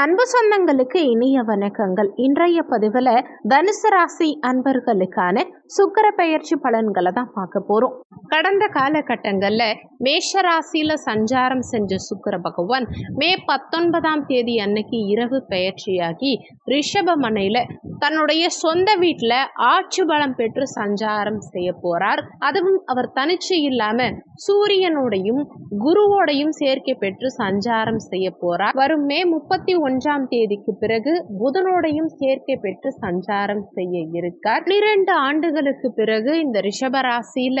அன்பு சொந்தங்களுக்கு இனிய வணக்கங்கள். இன்றைய பதிவில் தனுசு ராசி அன்பர்களுக்கான சுக்கர பெயர்ச்சி பலன்களை தான் பார்க்க போகிறோம் கடந்த காலகட்டங்களில் மேஷ ராசியில் சஞ்சாரம் செஞ்ச சுக்கர பகவான் மே பத்தொன்பதாம் தேதி அன்னைக்கு இரவு பெயர்ச்சியாகி ரிஷபமனையில் தன்னுடைய சொந்த வீட்டில் ஆட்சி பலம் பெற்று சஞ்சாரம் செய்ய போகிறார் அதுவும் அவர் தனிச்சு இல்லாமல் சூரியனோடையும் குருவோடையும் சேர்க்கை பெற்று சஞ்சாரம் செய்ய போகிறார் வரும் மே முப்பத்தி ஒன்றாம் தேதிக்கு பிறகு புதனோடையும் சேர்க்கை பெற்று சஞ்சாரம் செய்ய இருக்கார். பன்னிரண்டு ஆண்டுகளுக்கு பிறகு இந்த ரிஷபராசியில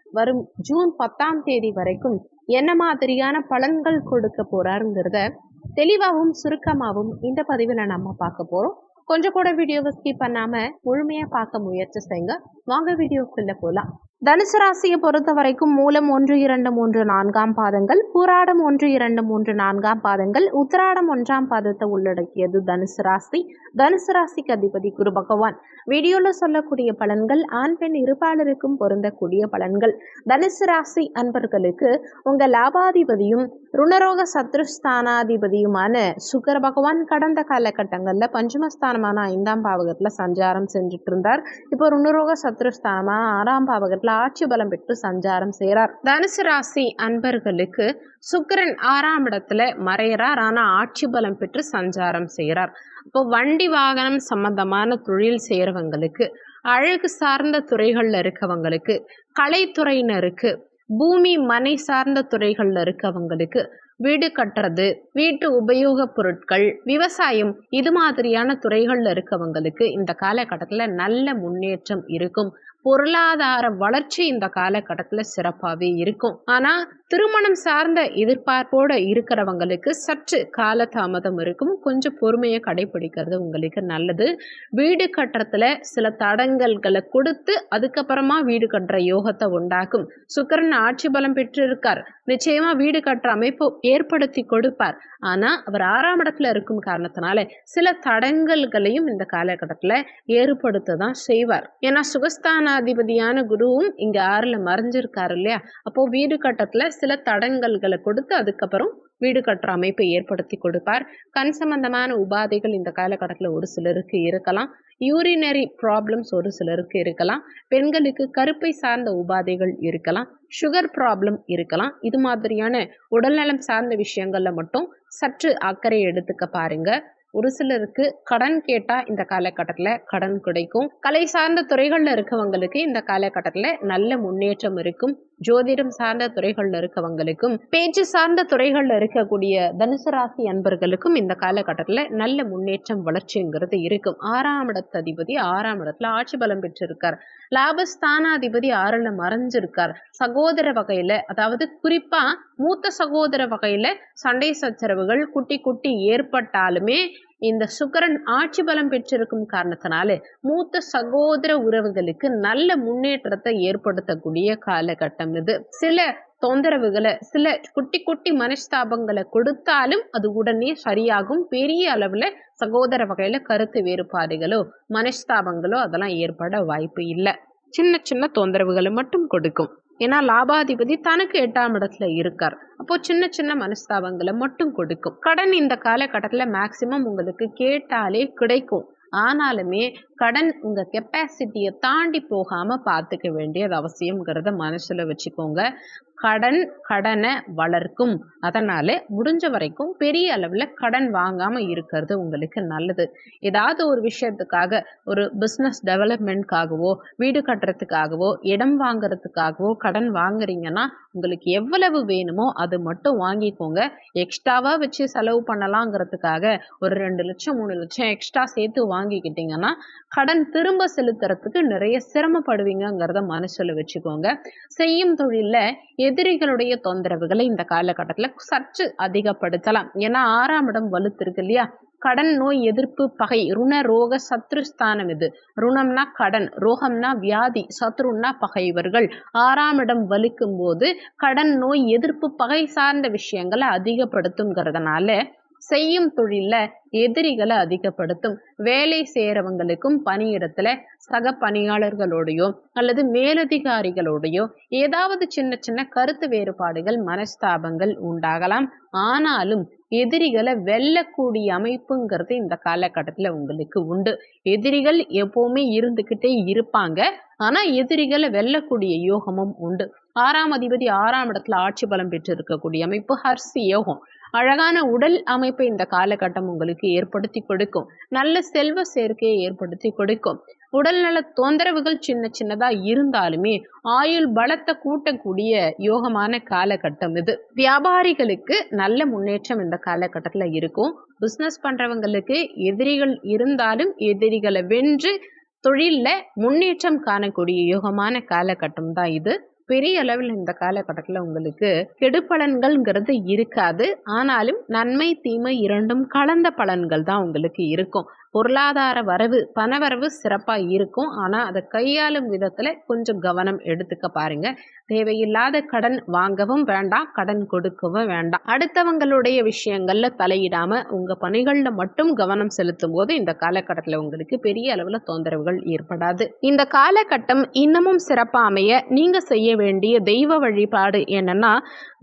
வரும் ஜூன் பத்தாம் தேதி வரைக்கும் என்ன மாதிரியான பலன்கள் கொடுக்க போறாருங்கிறத தெளிவாகவும் சுருக்கமாகவும் இந்த பதிவில் நம்ம பார்க்க போறோம். கொஞ்சம் கூட வீடியோவை ஸ்கிப் பண்ணாம முழுமையா பார்க்க முயற்சி செய்யுங்க. வாங்க வீடியோக்குள்ள போலாம். தனுசு ராசியை பொறுத்த வரைக்கும் மூலம் ஒன்று இரண்டு மூன்று நான்காம் பாதங்கள் பூராடம் ஒன்று இரண்டு மூன்று நான்காம் பாதங்கள் உத்திராடம் ஒன்றாம் பாதத்தை உள்ளடக்கியது தனுசு ராசி. தனுசு ராசிக்கு அதிபதி குரு பகவான். வீடியோவில் சொல்லக்கூடிய பலன்கள் ஆண் பெண் இருப்பாளருக்கும் பொருந்தக்கூடிய பலன்கள். தனுசு ராசி அன்பர்களுக்கு உங்கள் லாபாதிபதியும் ருணரோக சத்ருஸ்தானாதிபதியுமான சுக்கர பகவான் கடந்த காலகட்டங்களில் பஞ்சமஸ்தானமான ஐந்தாம் பாவகத்தில் சஞ்சாரம் செஞ்சுட்டு இருந்தார் இப்போ ருணரோக சத்ருஸ்தானமான ஆறாம் பாவகத்தில் ஆட்சி பலம் பெற்று சஞ்சாரம் செய்கிறார். தனுசு ராசி அன்பர்களுக்கு சுக்கரன் ஆறாம் இடத்துல மறைகிறார். ஆனால் ஆட்சி பலம் பெற்று சஞ்சாரம் செய்கிறார். இப்போ வண்டி வாகனம் சம்பந்தமான தொழில் செய்கிறவங்களுக்கு அழகு சார்ந்த துறைகளில் இருக்கவங்களுக்கு கலைத்துறையினருக்கு பூமி மனை சார்ந்த துறைகளில் இருக்கவங்களுக்கு வீடு கட்டுறது வீட்டு உபயோகப் பொருட்கள் விவசாயம் இது மாதிரியான துறைகளில் இருக்கவங்களுக்கு இந்த காலகட்டத்தில் நல்ல முன்னேற்றம் இருக்கும். பொருளாதார வளர்ச்சி இந்த காலகட்டத்தில் சிறப்பாகவே இருக்கும். ஆனால் திருமணம் சார்ந்த எதிர்பார்ப்போடு இருக்கிறவங்களுக்கு சற்று காலதாமதம் இருக்கும். கொஞ்சம் பொறுமையை கடைபிடிக்கிறது உங்களுக்கு நல்லது. வீடு கட்டுறதுல சில தடங்கல்களை கொடுத்து அதுக்கப்புறமா வீடு கட்டுற யோகத்தை உண்டாக்கும். சுக்கரன் ஆட்சி பலம் பெற்று இருக்கார் வீடு கட்டுற அமைப்பு ஏற்படுத்தி கொடுப்பார். ஆனால் அவர் ஆறாம் இடத்துல இருக்கும் காரணத்தினால சில தடங்கல்களையும் இந்த காலகட்டத்தில் ஏற்படுத்த தான் செய்வார். ஏன்னா சுகஸ்தானாதிபதியான குருவும் இங்க ஆறுல மறைஞ்சிருக்காரு இல்லையா? அப்போ வீடு கட்டத்துல சில தடங்கல்களை கொடுத்து அதுக்கப்புறம் வீடு கட்டுற அமைப்பை ஏற்படுத்தி கொடுப்பார். கண் சம்பந்தமான உபாதைகள் இந்த காலகட்டத்தில் ஒரு சிலருக்கு இருக்கலாம். யூரினரி ப்ராப்ளம்ஸ் ஒரு சிலருக்கு இருக்கலாம். பெண்களுக்கு கருப்பை சார்ந்த உபாதைகள் இருக்கலாம். சுகர் ப்ராப்ளம் இருக்கலாம். இது மாதிரியான உடல்நலம் சார்ந்த விஷயங்களில் மட்டும் சற்று அக்கறை எடுத்துக்க பாருங்க. ஒரு சிலருக்கு கடன் கேட்டால் இந்த காலகட்டத்தில் கடன் கிடைக்கும். கலை சார்ந்த துறைகளில் இருக்கவங்களுக்கு இந்த காலகட்டத்தில் நல்ல முன்னேற்றம் இருக்கும். ஜோதிடம் சார்ந்த துறைகளில் இருக்கவங்களுக்கும் பேச்சு சார்ந்த துறைகளில் இருக்கக்கூடிய தனுசு ராசி அன்பர்களுக்கும் இந்த காலகட்டத்தில் நல்ல முன்னேற்றம் வளர்ச்சிங்கிறது இருக்கும். ஆறாம் இடத்து அதிபதி ஆறாம் இடத்துல ஆட்சி பலம் பெற்றிருக்கார். லாபஸ்தானாதிபதி ஆறுல மறைஞ்சிருக்கார். சகோதர வகையில அதாவது குறிப்பா மூத்த சகோதர வகையில சண்டை சச்சரவுகள் குட்டி குட்டி ஏற்பட்டாலுமே இந்த சுக்கரன் ஆட்சி பலம் பெற்றிருக்கும் காரணத்தினாலே மூத்த சகோதர உறவுகளுக்கு நல்ல முன்னேற்றத்தை ஏற்படுத்தக்கூடிய காலகட்டம் இது. சில தொந்தரவுகளை சில குட்டி குட்டி மனஸ்தாபங்களை கொடுத்தாலும் அது உடனே சரியாகும். பெரிய அளவில் சகோதர வகையில் கருத்து வேறுபாடுகளோ மனஸ்தாபங்களோ அதெல்லாம் ஏற்பட வாய்ப்பு இல்லை. சின்ன சின்ன தொந்தரவுகளை மட்டும் கொடுக்கும். ஏன்னா லாபாதிபதி தனக்கு எட்டாம் இடத்துல இருக்கார். அப்போ சின்ன சின்ன மனஸ்தாபங்களை மட்டும் கொடுக்கும். கடன் இந்த காலகட்டத்தில் மேக்சிமம் உங்களுக்கு கேட்டாலே கிடைக்கும். ஆனாலுமே கடன் உங்கள் கெப்பாசிட்டியை தாண்டி போகாமல் பார்த்துக்க வேண்டியது அவசியங்கிறத மனசில் வச்சுக்கோங்க. கடன் கடனை வளர்க்கும். அதனால் முடிஞ்ச வரைக்கும் பெரிய அளவில் கடன் வாங்காமல் இருக்கிறது உங்களுக்கு நல்லது. ஏதாவது ஒரு விஷயத்துக்காக ஒரு பிஸ்னஸ் டெவலப்மெண்ட்காகவோ வீடு கட்டுறதுக்காகவோ இடம் வாங்குறதுக்காகவோ கடன் வாங்குறீங்கன்னா உங்களுக்கு எவ்வளவு வேணுமோ அது மட்டும் வாங்கிக்கோங்க. எக்ஸ்ட்ராவாக வச்சு செலவு பண்ணலாங்கிறதுக்காக ஒரு ரெண்டு லட்சம் மூணு லட்சம் எக்ஸ்ட்ரா சேர்த்து வாங்கிக்கிட்டிங்கன்னா கடன் திரும்ப செலுத்துறதுக்கு நிறைய சிரமப்படுவீங்கிறத மனசில் வச்சுக்கோங்க. செய்யும் தொழிலில் எதிரிகளுடைய தொந்தரவுகளை இந்த காலகட்டத்தில் சற்று அதிகப்படுத்தலாம். ஏன்னா ஆறாம் இடம் வலுத்திருக்கு இல்லையா? கடன் நோய் எதிர்ப்பு பகை ருண ரோக சத்ருஸ்தானம் இது. ருணம்னா கடன் ரோகம்னா வியாதி சத்ருன்னா பகைவர்கள் ஆறாம் இடம் வலிக்கும் போது கடன் நோய் எதிர்ப்பு பகை சார்ந்த விஷயங்களை அதிகப்படுத்துங்கிறதுனால செய்யும் தொழிலில் எதிரிகளை அதிகப்படுத்தும். வேலை செய்கிறவங்களுக்கும் பணியிடத்துல சக பணியாளர்களோடையோ அல்லது மேலதிகாரிகளோடையோ ஏதாவது சின்ன சின்ன கருத்து வேறுபாடுகள் மனஸ்தாபங்கள் உண்டாகலாம். ஆனாலும் எதிரிகளை வெல்லக்கூடிய அமைப்புங்கிறது இந்த காலகட்டத்தில் உங்களுக்கு உண்டு. எதிரிகள் எப்போவுமே இருந்துக்கிட்டே இருப்பாங்க. ஆனால் எதிரிகளை வெல்லக்கூடிய யோகமும் உண்டு. ஆறாம் அதிபதி ஆறாம் இடத்துல ஆட்சி பலம் பெற்று இருக்கக்கூடிய அமைப்பு ஹர்சி யோகம். அழகான உடல் அமைப்பை இந்த காலகட்டம் உங்களுக்கு ஏற்படுத்தி கொடுக்கும். நல்ல செல்வ சேர்க்கையை ஏற்படுத்தி கொடுக்கும். உடல்நல தொந்தரவுகள் சின்ன சின்னதா இருந்தாலுமே ஆயுள் பலத்தை கூட்டக்கூடிய யோகமான காலகட்டம் இது. வியாபாரிகளுக்கு நல்ல முன்னேற்றம் இந்த காலகட்டத்தில் இருக்கும். பிஸ்னஸ் பண்றவங்களுக்கு எதிரிகள் இருந்தாலும் எதிரிகளை வென்று தொழிலில் முன்னேற்றம் காணக்கூடிய யோகமான காலகட்டம் தான் இது. பெரிய அளவில் இந்த காலகட்டத்தில் உங்களுக்கு கெடுபலன்கள்ங்கிறது இருக்காது. ஆனாலும் நன்மை தீமை இரண்டும் கலந்த பலன்கள் தான் உங்களுக்கு இருக்கும். பொருளாதார வரவு பணவரவு சிறப்பாக இருக்கும். ஆனால் அதை கையாளும் விதத்தில் கொஞ்சம் கவனம் எடுத்துக்க பாருங்க. தேவையில்லாத கடன் வாங்கவும் வேண்டாம் கடன் கொடுக்கவும் வேண்டாம். அடுத்தவங்களுடைய விஷயங்கள்ல தலையிடாம உங்க பணிகளில் மட்டும் கவனம் செலுத்தும் போது இந்த காலகட்டத்தில் உங்களுக்கு பெரிய அளவில் தொந்தரவுகள் ஏற்படாது. இந்த காலகட்டம் இன்னமும் சிறப்பாக அமைய நீங்க செய்ய வேண்டிய தெய்வ வழிபாடு என்னன்னா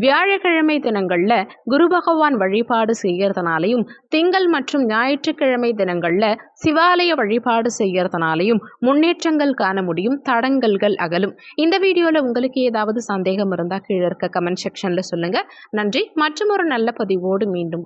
வியாழக்கிழமை தினங்கள்ல குரு பகவான் வழிபாடு செய்யறதுனாலையும் திங்கள் மற்றும் ஞாயிற்றுக்கிழமை தினங்கள்ல சிவாலய வழிபாடு செய்யறதுனாலையும் முன்னேற்றங்கள் காண முடியும் தடங்கல்கள் அகலும். இந்த வீடியோல உங்களுக்கு ஏதாவது சந்தேகம் இருந்தால் கீழே இருக்க கமெண்ட் செக்ஷன்ல சொல்லுங்க. நன்றி. மற்றும் ஒரு நல்ல பதிவோடு மீண்டும்